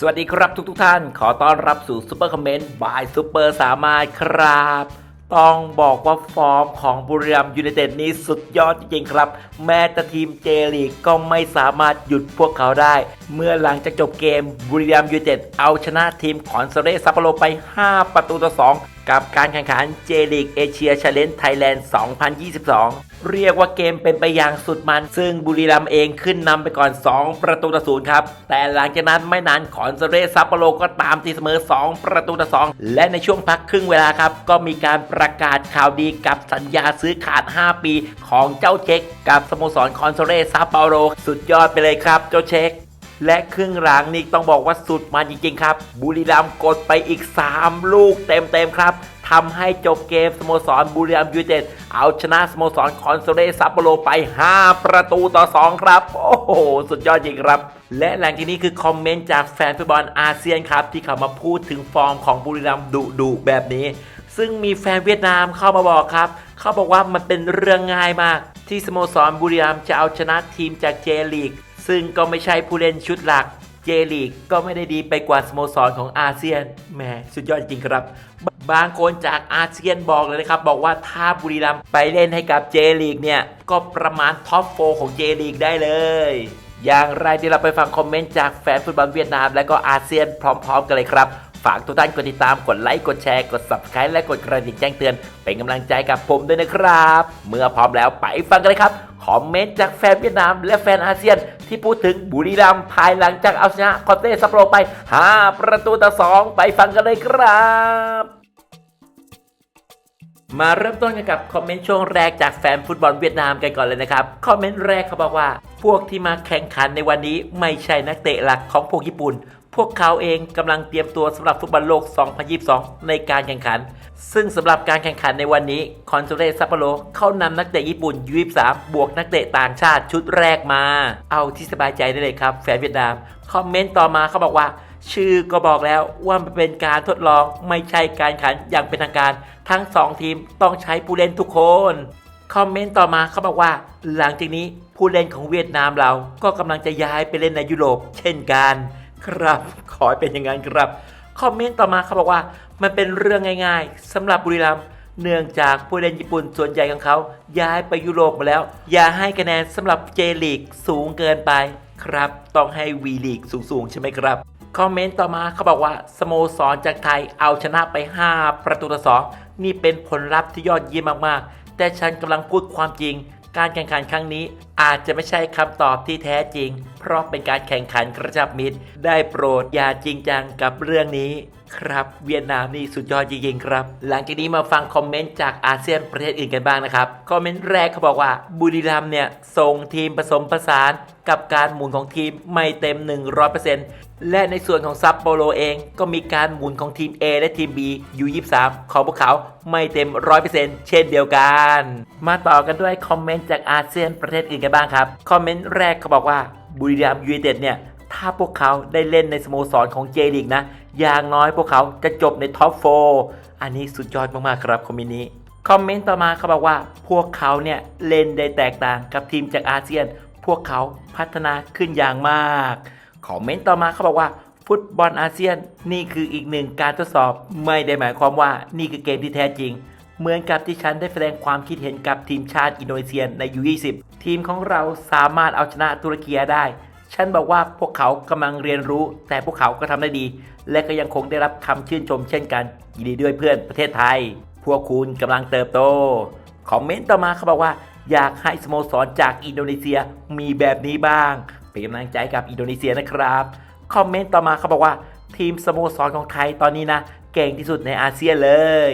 สวัสดีครับทุกทท่าน ขอต้อนรับสู่ซูเปอร์คอมเมนต์บายซูเปอร์สามารถครับ ต้องบอกว่าฟอร์มของบุรีรัมยูไนเต็ดนี้สุดยอดจริงๆครับ แม้แต่ทีมเจลีกก็ไม่สามารถหยุดพวกเขาได้ เมื่อหลังจากจบเกมบุรีรัมย์ยูไนเต็ดเอาชนะทีมขอนเซเรซัปโปโรไป 5 ประตูต่อ 2 กับการแข่งขันเจลีกเอเชียชาเลนจ์ไทยแลนด์ 2022 เรียกว่าเกมเป็นไปอย่างสุดมัน ซึ่งบุรีรัมย์เองขึ้นนำไปก่อน 2 ประตูต่อศูนย์ครับ แต่หลังจากนั้นไม่นานขอนเซเรซัปโปโรก็ตามตีเสมอ 2 ประตูต่อ 2 และในช่วงพักครึ่งเวลาครับ ก็มีการประกาศข่าวดีกับสัญญาซื้อขาด 5 ปีของเจ้าเช็ค กับสโมสรคอนเซเรซัปโปโรสุดยอดไปเลยครับเจ้าเช็ค และครึ่งหลังนี่ต้องบอกว่าสุดมันจริงๆครับ บุรีรัมย์กดไปอีก 3 ลูกเต็มๆครับทำให้จบเกมสโมสรบุรีรัมย์ยูไนเต็ดเอาชนะสโมสรคอนโซเรซัปโปโรไป 5 ประตูต่อ 2 ครับ โอ้โห สุดยอดจริงครับ และหลังจากนี้คือคอมเมนต์จากแฟนฟุตบอลอาเซียนครับ ที่เขามาพูดถึงฟอร์มของบุรีรัมย์ดุดุๆแบบนี้ ซึ่งมีแฟนเวียดนามเข้ามาบอกครับ เขาบอกว่ามันเป็นเรื่องง่ายมาก ที่สโมสรบุรีรัมย์จะเอาชนะทีมจากเจลีก ซึ่งก็ไม่ใช่ผู้เล่นชุดหลักเจลีกก็ไม่ได้ดีไปกว่าสโมสรของอาเซียนแหมสุดยอดจริงครับ บางคนจากอาเซียนบอกเลยนะครับ บอกว่าถ้าบุรีรัมย์ไปเล่นให้กับเจลีกเนี่ย ก็ประมาณท็อปโฟของเจลีกได้เลย อย่างไรที่เราไปฟังคอมเมนต์จากแฟนฟุตบอลเวียดนาม และก็อาเซียนพร้อม ๆ กันเลยครับ ฝากทุกท่านกดติดตามกดไลค์กดแชร์กด subscribe และกดกระดิ่งแจ้งเตือนเป็นกำลังใจกับผมด้วยนะครับ เมื่อพร้อมแล้วไปฟังกันเลยครับ อมเมนต์จากแฟนเวียดนามและแฟนอาเซียน ที่พูดถึงบุรีรัมย์ภายหลังจากเอาชนะคอนเต้ซัปโปโรไป 5 ประตูต่อ 2 ไปฟังกันเลยครับมาเริ่มต้นกันกับคอมเมนต์ช่วงแรกจากแฟนฟุตบอลเวียดนามกันก่อนเลยนะครับ คอมเมนต์แรกเขาบอกว่า พวกที่มาแข่งขันในวันนี้ไม่ใช่นักเตะหลักของพวกญี่ปุ่น พวกเขาเองกำลังเตรียมตัวสำหรับฟุตบอลโลก 2022 ในการแข่งขัน ซึ่งสำหรับการแข่งขันในวันนี้คอนโซเรซัปโปโรเขานำนักเตะญี่ปุ่นยู23บวกนักเตะต่างชาติชุดแรกมา เอาที่สบายใจได้เลยครับ แฟนเวียดนาม คอมเมนต์ต่อมาเขาบอกว่า ชื่อก็บอกแล้วว่ามันเป็นการทดลองไม่ใช่การแข่งขันอย่างเป็นทางการ ทั้ง 2 ทีมต้องใช้ผู้เล่นทุกคนคอมเมนต์ต่อมาเขาบอกว่า หลังจากนี้ผู้เล่นของเวียดนามเราก็กำลังจะย้ายไปเล่นในยุโรป เช่นกัน ครับ ขอให้เป็นอย่างนั้นครับ คอมเมนต์ต่อมาเขาบอกว่า มันเป็นเรื่องง่าย ๆสำหรับบุรีรัมย์เนื่องจากผู้เล่นญี่ปุ่นส่วนใหญ่ของเขา ย้ายไปยุโรปมาแล้ว อย่าให้คะแนนสำหรับเจลีกสูงเกินไปครับ ต้องให้วีลีกสูงๆ ใช่ไหมครับ คอมเมนต์ต่อมาเขาบอกว่า สโมสรจากไทยเอาชนะไป 5 ประตูต่อสองนี่เป็นผลลัพธ์ที่ยอดเยี่ยมมากๆ แต่ฉันกำลังพูดความจริง การแข่งขันครั้งนี้ อาจจะไม่ใช่คำตอบที่แท้จริง เพราะเป็นการแข่งขันกระชับมิตร ได้โปรดอย่าจริงจังกับเรื่องนี้ ครับ เวียดนามนี่สุดยอดจริงๆครับ หลังจากนี้มาฟังคอมเมนต์จากอาเซียนประเทศอื่นกันบ้างนะครับ คอมเมนต์แรกเขาบอกว่า บุรีรัมเนี่ยส่งทีมผสมผสานกับการหมุนของทีมไม่เต็ม 100% และในส่วนของซัปโปโรเองก็มีการหมุนของทีม A และทีม B อยู่23ของพวกเขาไม่เต็ม 100%เช่นเดียวกัน มาต่อกันด้วยคอมเมนต์จากอาเซียนประเทศอื่นกันบ้างครับ คอมเมนต์แรกเขาบอกว่าบุรีรัมยูไนเต็ดเนี่ย ถ้าพวกเขาได้เล่นในสโมสรของเจลีกนะ อย่างน้อยพวกเขาจะจบในท็อปโฟอันนี้สุดยอดมาก ๆ ครับคอมเมนต์นี้คอมเมนต์ต่อมาเขาบอกว่าพวกเขาเนี่ยเล่นได้แตกต่างกับทีมจากอาเซียน พวกเขาพัฒนาขึ้นอย่างมาก คอมเมนต์ต่อมาเขาบอกว่าฟุตบอลอาเซียนนี่คืออีกหนึ่งการทดสอบไม่ได้หมายความว่านี่คือเกมที่แท้จริง เหมือนกับที่ฉันได้แสดงความคิดเห็นกับทีมชาติอินโดนีเซียในยู20ทีมของเราสามารถเอาชนะตุรกีได้ ฉันบอกว่าพวกเขากำลังเรียนรู้ แต่พวกเขาก็ทำได้ดี และก็ยังคงได้รับคำชื่นชมเช่นกันยินดีด้วยเพื่อนประเทศไทย พวกคุณกำลังเติบโตคอมเมนต์ต่อมาเขาบอกว่าอยากให้สโมสรจากอินโดนีเซียมีแบบนี้บ้าง เป็นกำลังใจกับอินโดนีเซียนะครับคอมเมนต์ต่อมาเขาบอกว่า ทีมสโมสรของไทยตอนนี้นะ เก่งที่สุดในอาเซียนเลย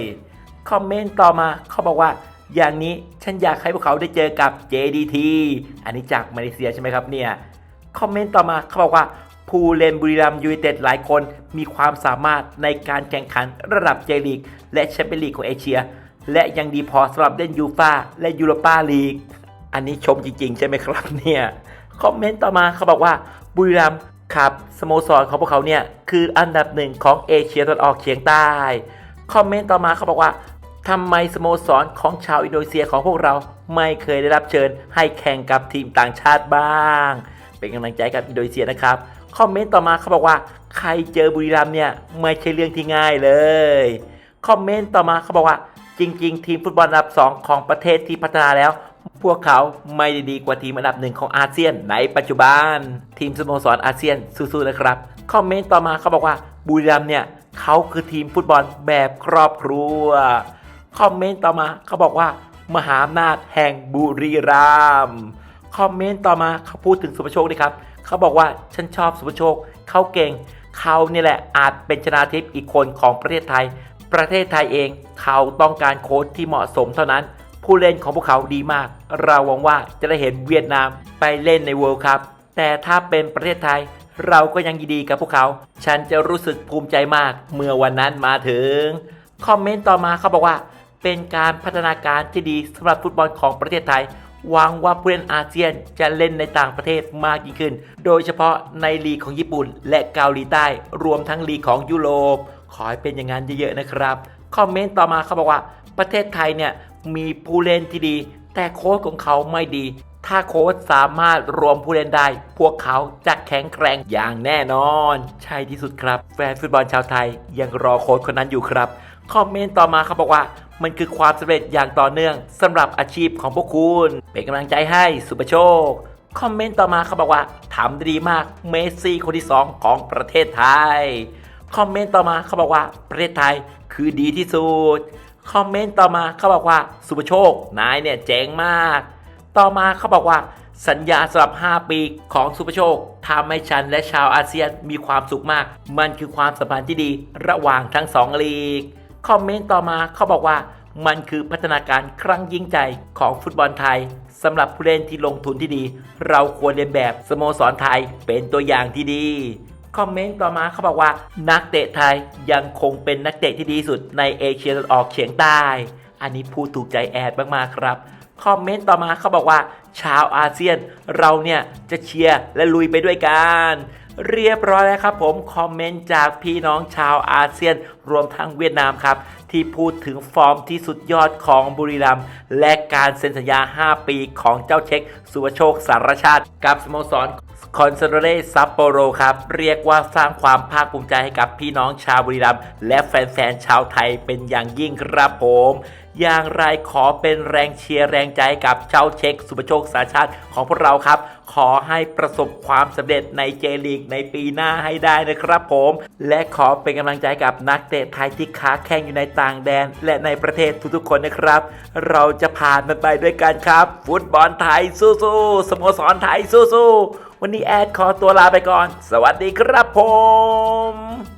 คอมเมนต์ต่อมาเขาบอกว่า อย่างนี้ฉันอยากให้พวกเขาได้เจอกับ JDT อันนี้จากมาเลเซียใช่ไหมครับเนี่ยคอมเมนต์ต่อมาเขาบอกว่าผู้เล่นบุรีรัมย์ยูไนเต็ดหลายคนมีความสามารถในการแข่งขันระดับเจลีก และแชมเปี้ยนลีกของเอเชีย และยังดีพอสำหรับเล่นยูฟาและยูโรปาลีก อันนี้ชมจริง ๆ ใช่ไหมครับเนี่ย คอมเมนต์ต่อมาเขาบอกว่าบุรีรัมย์ครับสโมสรของพวกเขาเนี่ย คืออันดับหนึ่งของเอเชียตะวันออกเฉียงใต้ คอมเมนต์ต่อมาเขาบอกว่าทำไมสโมสรของชาวอินโดนีเซียของพวกเราไม่เคยได้รับเชิญ ให้แข่งกับทีมต่างชาติบ้าง เป็นกำลังใจกับอินโดนีเซียนะครับคอมเมนต์ต่อมาเขาบอกว่า ใครเจอบุรีรัมเนี่ยไม่ใช่เรื่องที่ง่ายเลยคอมเมนต์ต่อมาเขาบอกว่าจริง ๆ ทีมฟุตบอลอันดับ 2 ของประเทศที่พัฒนาแล้ว พวกเขาไม่ได้ดีกว่าทีมอันดับหนึ่งของอาเซียนในปัจจุบัน ทีมสโมสรอาเซียนสู้ๆนะครับ คอมเมนต์ต่อมาเขาบอกว่าบุรีรัมเนี่ยเขาคือทีมฟุตบอลแบบครอบครัว คอมเมนต์ต่อมาเขาบอกว่า มหาอำนาจแห่งบุรีรัมคอมเมนต์ต่อมาเขาพูดถึงสุภโชคด้วยครับเขาบอกว่าฉันชอบสุภโชคเขาเก่งเขาเนี่แหละอาจเป็นชนาทิพย์อีกคนของประเทศไทย ประเทศไทยเองเขาต้องการโค้ชที่เหมาะสมเท่านั้น ผู้เล่นของพวกเขาดีมาก เราหวังว่าจะได้เห็นเวียดนามไปเล่นในเวิลด์คัพแต่ถ้าเป็นประเทศไทย เราก็ยังยินดีกับพวกเขา ฉันจะรู้สึกภูมิใจมาก เมื่อวันนั้นมาถึง คอมเมนต์ต่อมาเขาบอกว่า เป็นการพัฒนาการที่ดีสำหรับฟุตบอลของประเทศไทยหวังว่าผู้เล่นอาเซียนจะเล่นในต่างประเทศมากยิ่งขึ้น โดยเฉพาะในลีกของญี่ปุ่น และเกาหลีใต้ รวมทั้งลีกของยุโรป ขอให้เป็นอย่างนั้นเยอะๆนะครับ คอมเมนต์ต่อมาเขาบอกว่า ประเทศไทยเนี่ยมีผู้เล่นที่ดี แต่โค้ชของเขาไม่ดี ถ้าโค้ชสามารถรวมผู้เล่นได้ พวกเขาจะแข็งแกร่งอย่างแน่นอน ใช่ที่สุดครับ แฟนฟุตบอลชาวไทยยังรอโค้ชคนนั้นอยู่ครับ คอมเมนต์ต่อมาเขาบอกว่ามันคือความสำเร็จอย่างต่อเนื่องสำหรับอาชีพของพวกคุณ เป็นกำลังใจให้สุปโชคคอมเมนต์ต่อมาเขาบอกว่าทำได้ดีมากเมสซี่คนที่ 2 ของประเทศไทย คอมเมนต์ต่อมาเขาบอกว่าประเทศไทยคือดีที่สุด คอมเมนต์ต่อมาเขาบอกว่าสุปโชคนายเนี่ยเจ๋งมาก ต่อมาเขาบอกว่าสัญญาสำหรับ 5 ปีของสุปโชคทำให้ฉันและชาวอาเซียนมีความสุขมาก มันคือความสัมพันธ์ที่ดีระหว่างทั้งสองลีก คอมเมนต์ต่อมาเขาบอกว่า มันคือพัฒนาการครั้งยิ่งใหญ่ของฟุตบอลไทยสำหรับผู้เล่นที่ลงทุนที่ดี เราควรเรียนแบบสโมสรไทยเป็นตัวอย่างที่ดี คอมเมนต์ต่อมาเขาบอกว่า นักเตะไทยยังคงเป็นนักเตะที่ดีสุดในเอเชียตะวันออกเฉียงใต้ อันนี้พูดถูกใจแอดมากๆครับคอมเมนต์ต่อมาเขาบอกว่า ชาวอาเซียนเราเนี่ยจะเชียร์และลุยไปด้วยกัน เรียบร้อยแล้วครับผม คอมเมนต์จากพี่น้องชาวอาเซียน รวมทั้งเวียดนามครับ ที่พูดถึงฟอร์มที่สุดยอดของบุรีรัมย์และการเซ็นสัญญา 5 ปีของเจ้าเช็ค สุวโชคสารชาติ กับสโมสรคอนเซโรเรซัปโปโรครับ เรียกว่าสร้างความภาคภูมิใจให้กับพี่น้องชาวบุรีรัมย์และแฟนๆชาวไทยเป็นอย่างยิ่งครับผม อย่างไรขอเป็นแรงเชียร์แรงใจกับเจ้าเช็ค สุปโชคสารชาติของพวกเราครับ ขอให้ประสบความสำเร็จในเจลีกในปีหน้าให้ได้นะครับผม และขอเป็นกำลังใจกับนักเตะไทยที่ค้าแข่งอยู่ในต่างแดน และในประเทศทุกๆคนนะครับ เราจะผ่านมันไปด้วยกันครับ ฟุตบอลไทยสู้ๆสโมสรไทยสู้ๆวันนี้แอดขอตัวลาไปก่อน สวัสดีครับผม